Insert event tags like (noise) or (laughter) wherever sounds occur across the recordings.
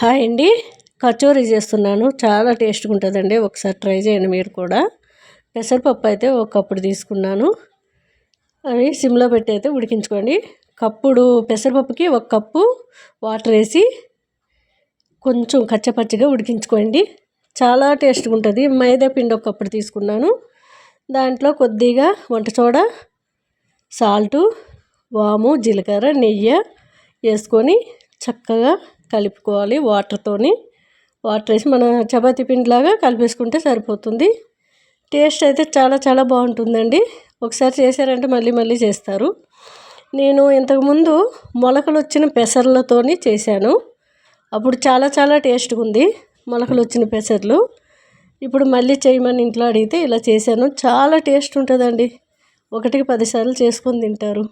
Hi అండి. కచోరీ చేస్తున్నాను. చాలా టేస్ట్గా ఉంటుందండి ఒకసారి ట్రై చేయండి మీరు కూడా. పెసరపప్పు అయితే ఒక కప్పుడు తీసుకున్నాను. అవి సిమ్లో పెట్టి అయితే ఉడికించుకోండి. కప్పుడు పెసరపప్పుకి ఒక కప్పు వాటర్ వేసి కొంచెం కచ్చపచ్చగా ఉడికించుకోండి. చాలా టేస్ట్గా ఉంటుంది మైదా పిండి ఒక కప్పుడు తీసుకున్నాను. దాంట్లో కొద్దిగా వంట సోడా సాల్టు వాము జీలకర్ర నెయ్యి వేసుకొని చక్కగా కలుపుకోవాలి వాటర్తోని వాటర్ వేసి మన చపాతీ పిండిలాగా కలిపేసుకుంటే సరిపోతుంది. టేస్ట్ అయితే చాలా చాలా బాగుంటుందండి. ఒకసారి చేశారంటే మళ్ళీ మళ్ళీ చేస్తారు. నేను ఇంతకుముందు మొలకలు వచ్చిన పెసర్లతోని చేశాను. అప్పుడు చాలా చాలా టేస్ట్గా ఉంది మొలకలు వచ్చిన పెసర్లు. ఇప్పుడు మళ్ళీ చేయమని ఇంట్లో అడిగితే ఇలా చేశాను. చాలా టేస్ట్ ఉంటుందండి. ఒకటికి పదిసార్లు చేసుకొని తింటారు.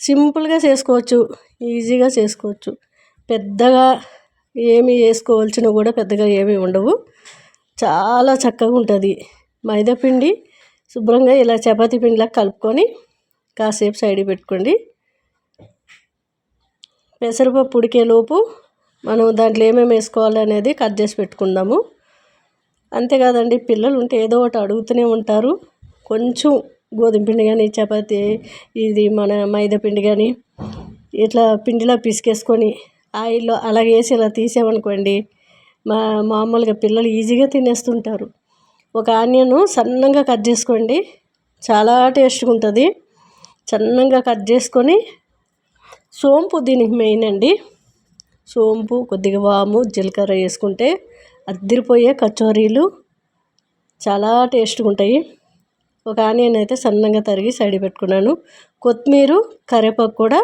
సింపుల్గా చేసుకోవచ్చు. ఈజీగా చేసుకోవచ్చు. పెద్దగా ఏమి వేసుకోవాల్సిన కూడా పెద్దగా ఏమీ ఉండవు. చాలా చక్కగా ఉంటుంది. మైదాపిండి శుభ్రంగా ఇలా చపాతీ పిండిలా కలుపుకొని కాసేపు సైడ్ పెట్టుకోండి. పెసరపప్పు ఉడికేలోపు మనం దాంట్లో ఏమేమి వేసుకోవాలి అనేది కట్ చేసి పెట్టుకుందాము. అంతేకాదండి పిల్లలు ఉంటే ఏదో ఒకటి అడుగుతూనే ఉంటారు. కొంచెం గోధుమ పిండి కానీ చపాతీ ఇది మన మైదా పిండి కానీ ఇట్లా పిండిలా పిసికేసుకొని ఆయిల్లో అలాగే వేసి ఇలా తీసామనుకోండి మా మామూలుగా పిల్లలు ఈజీగా తినేస్తుంటారు. ఒక ఆనియన్ సన్నగా కట్ చేసుకోండి చాలా టేస్ట్గా ఉంటుంది. సన్నగా కట్ చేసుకొని సోంపు దీనికి మెయిన్ అండి. సోంపు కొద్దిగా వాము జీలకర్ర వేసుకుంటే అద్దరిపోయే కచోరీలు చాలా టేస్ట్గా ఉంటాయి. ఒక ఆనియన్ అయితే సన్నగా తరిగి సైడ్ పెట్టుకున్నాను. కొత్తిమీర కరివేపాకు కూడా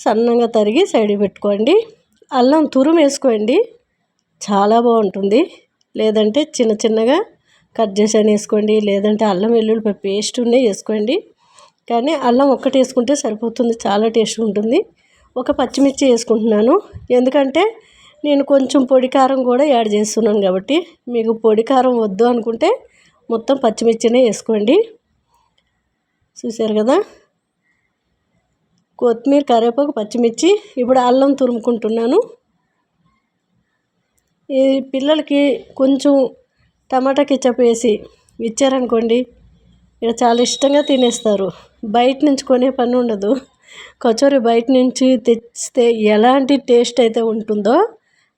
సన్నంగా తరిగి సైడ్ పెట్టుకోండి. అల్లం తురుము వేసుకోండి. చాలా బాగుంటుంది. లేదంటే చిన్న చిన్నగా కట్ చేసి వేసుకోండి. లేదంటే అల్లం వెల్లుల్లిపాయ పేస్ట్ ఉన్నాయి వేసుకోండి. కానీ అల్లం ఒక్కటి వేసుకుంటే సరిపోతుంది. చాలా టేస్ట్ ఉంటుంది. ఒక పచ్చిమిర్చి వేసుకుంటున్నాను. ఎందుకంటే నేను కొంచెం పొడి కారం కూడా యాడ్ చేస్తున్నాను కాబట్టి మీకు పొడి కారం వద్దు అనుకుంటే మొత్తం పచ్చిమిర్చినే వేసుకోండి. చూసారు కదా? కొత్తిమీర కరివేపాకు పచ్చిమిర్చి ఇప్పుడు అల్లం తురుముకుంటున్నాను. ఈ పిల్లలకి కొంచెం టమాటా కిచప్ వేసి ఇచ్చారనుకోండి ఇక చాలా ఇష్టంగా తినేస్తారు. బయట నుంచి కొనే పని ఉండదు. కచోరి బయట నుంచి తెస్తే ఎలాంటి టేస్ట్ అయితే ఉంటుందో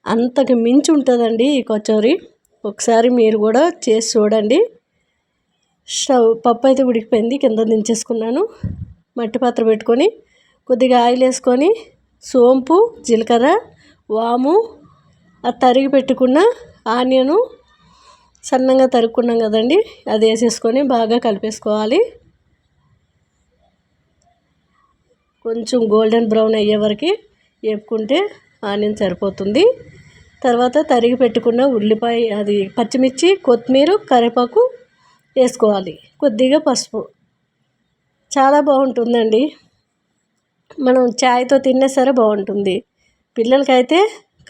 అంతకు మించి ఉంటుందండి ఈ కచోరీ. ఒకసారి మీరు కూడా చేసి చూడండి. స్టవ్ పప్పు అయితే ఉడికిపోయింది కింద దించేసుకున్నాను. మట్టి పాత్ర పెట్టుకొని కొద్దిగా ఆయిల్ వేసుకొని సోంపు జీలకర్ర వాము అది తరిగి పెట్టుకున్న ఆనియను సన్నంగా తరుక్కున్నాం కదండి అది వేసేసుకొని బాగా కలిపేసుకోవాలి. కొంచెం గోల్డెన్ బ్రౌన్ అయ్యే వరకు వేపుకుంటే ఆనియన్ సరిపోతుంది. తర్వాత తరిగి పెట్టుకున్న ఉల్లిపాయ అది పచ్చిమిర్చి కొత్తిమీర కరివేపాకు వేసుకోవాలి. కొద్దిగా పసుపు. చాలా బాగుంటుందండి. మనం చాయ్తో తిన్నా సరే బాగుంటుంది. పిల్లలకైతే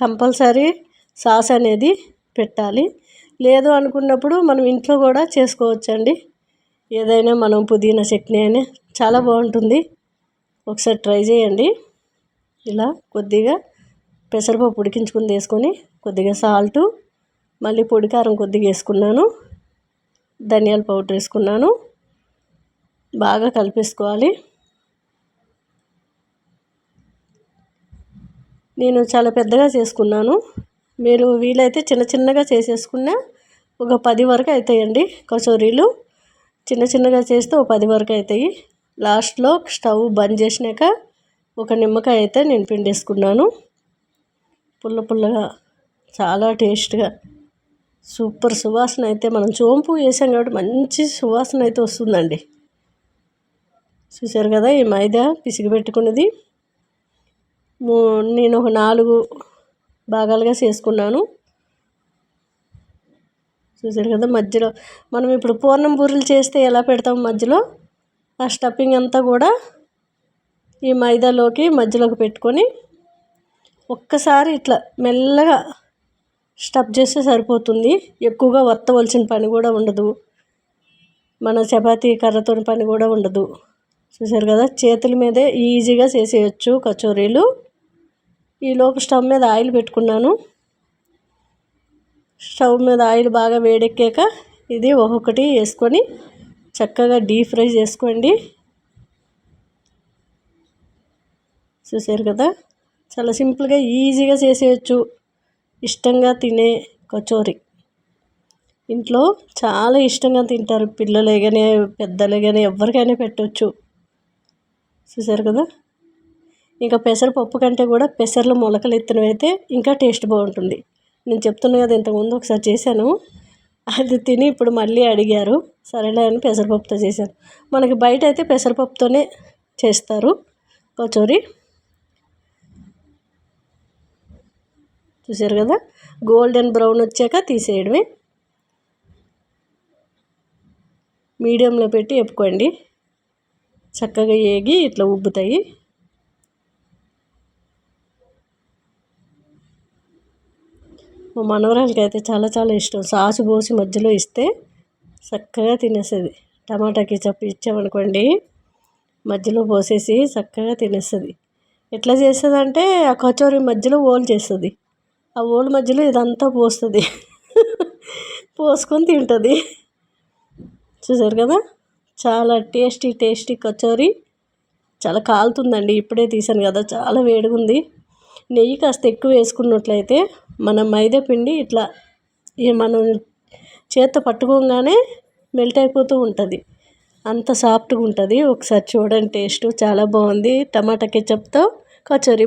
కంపల్సరీ సాస్ అనేది పెట్టాలి. లేదు అనుకున్నప్పుడు మనం ఇంట్లో కూడా చేసుకోవచ్చండి. ఏదైనా మనం పుదీనా చట్నీ అయినా చాలా బాగుంటుంది. ఒకసారి ట్రై చేయండి. ఇలా కొద్దిగా పెసరపప్పు ఉడికించుకుని వేసుకొని కొద్దిగా సాల్టు మళ్ళీ పొడి కారం కొద్దిగా వేసుకున్నాను. ధనియాల పౌడర్ వేసుకున్నాను. బాగా కలిపేసుకోవాలి. నేను చాలా పెద్దగా చేసుకున్నాను. మీరు వీలైతే చిన్న చిన్నగా చేసేసుకున్న ఒక పది వరకు అవుతాయండి కచోరీలు. చిన్న చిన్నగా చేస్తే ఒక పది వరకు అవుతాయి లాస్ట్లో స్టవ్ బంద్ చేసినాక ఒక నిమ్మకాయ అయితే నేను పిండేసుకున్నాను. పుల్ల పుల్లగా చాలా టేస్ట్గా సూపర్ సువాసన అయితే మనం చోంపు వేసాం కాబట్టి మంచి సువాసన అయితే వస్తుందండి. చూసారు కదా ఈ మైదా పిసిగి పెట్టుకున్నది. నేను ఒక నాలుగు భాగాలుగా చేసుకున్నాను. చూసారు కదా మధ్యలో. మనం ఇప్పుడు పూర్ణం బూరెలు చేస్తే ఎలా పెడతాం మధ్యలో? ఆ స్టఫింగ్ అంతా కూడా ఈ మైదాలోకి మధ్యలోకి పెట్టుకొని ఒక్కసారి ఇట్లా మెల్లగా స్టఫ్ చేస్తే సరిపోతుంది. ఎక్కువగా వత్తవలసిన పని కూడా ఉండదు. మన చపాతీ కర్రతో పని కూడా ఉండదు. చూసారు కదా? చేతుల మీదే ఈజీగా చేసేయచ్చు కచోరీలు. ఈలోపు స్టవ్ మీద ఆయిల్ పెట్టుకున్నాను. స్టవ్ మీద ఆయిల్ బాగా వేడెక్కాక ఇది ఒక్కొక్కటి వేసుకొని చక్కగా డీప్ ఫ్రై చేసుకోండి. చూసారు కదా? చాలా సింపుల్గా ఈజీగా చేసేయచ్చు. ఇష్టంగా తినే కచోరీ. ఇంట్లో చాలా ఇష్టంగా తింటారు పిల్లలే కానీ పెద్దలే కానీ ఎవరికైనా పెట్టవచ్చు చూసారు కదా? ఇంకా పెసరపప్పు కంటే కూడా పెసర్లు మొలకలు ఎత్తినవి అయితే ఇంకా టేస్ట్ బాగుంటుంది. నేను చెప్తున్నా కదా ఇంతకుముందు ఒకసారి చేశాను. అది తిని ఇప్పుడు మళ్ళీ అడిగారు. సరేలే అని పెసరపప్పుతో చేశాను. మనకి బయట అయితే పెసరపప్పుతోనే చేస్తారు. కచోరీ. చూసారు కదా? గోల్డెన్ బ్రౌన్ వచ్చాక తీసేయడమే. మీడియంలో పెట్టి ఎప్పుకోండి చక్కగా ఏగి ఇట్లా ఉబ్బుతాయి. మా మనవరాలకి అయితే చాలా చాలా ఇష్టం. సాసు పోసి మధ్యలో ఇస్తే చక్కగా తినేస్తుంది టమాటా కిచప్ ఇచ్చామనుకోండి మధ్యలో పోసేసి చక్కగా తినేస్తుంది ఎట్లా చేస్తుంది అంటే ఆ కచోరీ మధ్యలో ఓల్ చేస్తుంది ఆ ఓల్ మధ్యలో ఇదంతా పోస్తుంది. (laughs) పోసుకొని తింటుంది. చూసారు కదా? చాలా టేస్టీ టేస్టీ కచోరీ. చాలా కాలుతుందండి ఇప్పుడే తీసాను కదా చాలా వేడిగా ఉంది నెయ్యి కాస్త ఎక్కువ వేసుకున్నట్లయితే మన మైదా పిండి ఇట్లా మనం చేత్తో పట్టుకోగానే మెల్ట్ అయిపోతూ ఉంటుంది. అంత సాఫ్ట్గా ఉంటుంది. ఒకసారి చూడండి టేస్ట్ చాలా బాగుంది. టమాటా కెచప్తో కచోరీ